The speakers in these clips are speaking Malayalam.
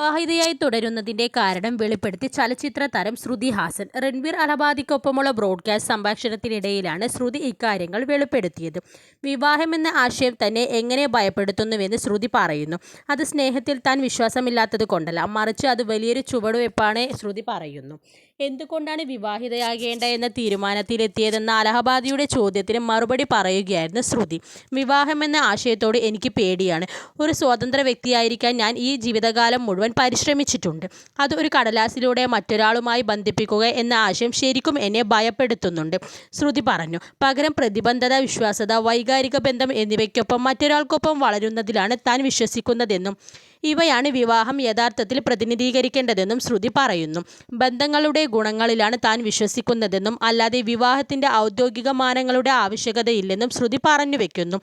വിവാഹിതയായി തുടരുന്നതിന്റെ കാരണം വെളിപ്പെടുത്തി ചലച്ചിത്ര താരം ശ്രുതി ഹാസൻ. രൺവീർ അലബാദിക്കൊപ്പമുള്ള ബ്രോഡ്കാസ്റ്റ് സംഭാഷണത്തിനിടയിലാണ് ശ്രുതി ഇക്കാര്യങ്ങൾ വെളിപ്പെടുത്തിയത്. വിവാഹമെന്ന ആശയം തന്നെ എങ്ങനെ ഭയപ്പെടുത്തുന്നുവെന്ന് ശ്രുതി പറയുന്നു. അത് സ്നേഹത്തിൽ താൻ വിശ്വാസമില്ലാത്തത് കൊണ്ടല്ല മറിച്ച് അത് വലിയൊരു ചുവടുവെപ്പാണ് ശ്രുതി പറയുന്നു. എന്തുകൊണ്ടാണ് വിവാഹിതയാകേണ്ട എന്ന തീരുമാനത്തിലെത്തിയതെന്ന അലഹബാദിയുടെ ചോദ്യത്തിന് മറുപടി പറയുകയായിരുന്നു ശ്രുതി. വിവാഹമെന്ന ആശയത്തോട് എനിക്ക് പേടിയാണ്. ഒരു സ്വതന്ത്ര വ്യക്തിയായിരിക്കാൻ ഞാൻ ഈ ജീവിതകാലം മുഴുവൻ പരിശ്രമിച്ചിട്ടുണ്ട്. അത് ഒരു കടലാസിലൂടെ മറ്റൊരാളുമായി ബന്ധിപ്പിക്കുക എന്ന ആശയം ശരിക്കും എന്നെ ഭയപ്പെടുത്തുന്നുണ്ട്. ശ്രുതി പറഞ്ഞു പകരം പ്രതിബന്ധത വിശ്വാസത വൈകാരിക ബന്ധം എന്നിവയ്ക്കൊപ്പം മറ്റൊരാൾക്കൊപ്പം വളരുന്നതിലാണ് താൻ വിശ്വസിക്കുന്നതെന്നും ഇവയാണ് വിവാഹം യഥാർത്ഥത്തിൽ പ്രതിനിധീകരിക്കേണ്ടതെന്നും ശ്രുതി പറയുന്നു. ബന്ധങ്ങളുടെ ഗുണങ്ങളിലാണ് താൻ വിശ്വസിക്കുന്നതെന്നും അല്ലാതെ വിവാഹത്തിന്റെ ഔദ്യോഗിക മാനങ്ങളുടെ ആവശ്യകതയില്ലെന്നും ശ്രുതി പറഞ്ഞു വെക്കുന്നു.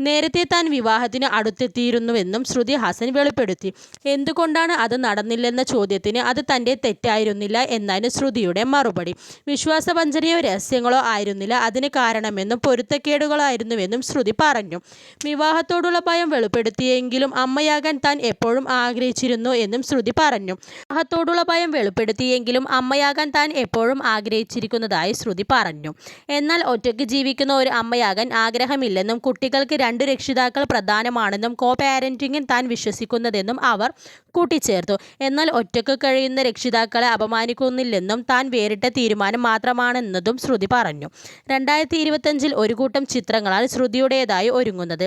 നേരത്തെ താൻ വിവാഹത്തിന് അടുത്തെത്തിയിരുന്നുവെന്നും ശ്രുതി ഹസൻ വെളിപ്പെടുത്തി. എന്തുകൊണ്ടാണ് അത് നടന്നില്ലെന്ന ചോദ്യത്തിന് അത് തന്റെ തെറ്റായിരുന്നില്ല എന്നാണ് ശ്രുതിയുടെ മറുപടി. വിശ്വാസവഞ്ചനയോ രഹസ്യങ്ങളോ ആയിരുന്നില്ല അതിന് കാരണമെന്നും പൊരുത്തക്കേടുകളായിരുന്നുവെന്നും ശ്രുതി പറഞ്ഞു. വിവാഹത്തോടുള്ള ഭയം വെളിപ്പെടുത്തിയെങ്കിലും അമ്മയാകാൻ താൻ എപ്പോഴും ആഗ്രഹിച്ചിരുന്നു എന്നും ശ്രുതി പറഞ്ഞു. വിവാഹത്തോടുള്ള ഭയം വെളിപ്പെടുത്തിയെങ്കിലും അമ്മയാകാൻ താൻ എപ്പോഴും ആഗ്രഹിച്ചിരിക്കുന്നതായി ശ്രുതി പറഞ്ഞു. എന്നാൽ ഒറ്റയ്ക്ക് ജീവിക്കുന്ന ഒരു അമ്മയാകാൻ ആഗ്രഹമില്ലെന്നും കുട്ടികൾക്ക് രണ്ട് രക്ഷിതാക്കൾ പ്രധാനമാണെന്നും കോ പാരന്റിങ്ങിൽ താൻ വിശ്വസിക്കുന്നതെന്നും അവർ കൂട്ടിച്ചേർത്തു. എന്നാൽ ഒറ്റയ്ക്ക് കഴിയുന്ന രക്ഷിതാക്കളെ അപമാനിക്കുന്നില്ലെന്നും താൻ വേറിട്ട തീരുമാനം മാത്രമാണെന്നതും ശ്രുതി പറഞ്ഞു. രണ്ടായിരത്തി ഇരുപത്തഞ്ചിൽ ഒരു കൂട്ടം ചിത്രങ്ങളാണ് ശ്രുതിയുടേതായി ഒരുങ്ങുന്നത്.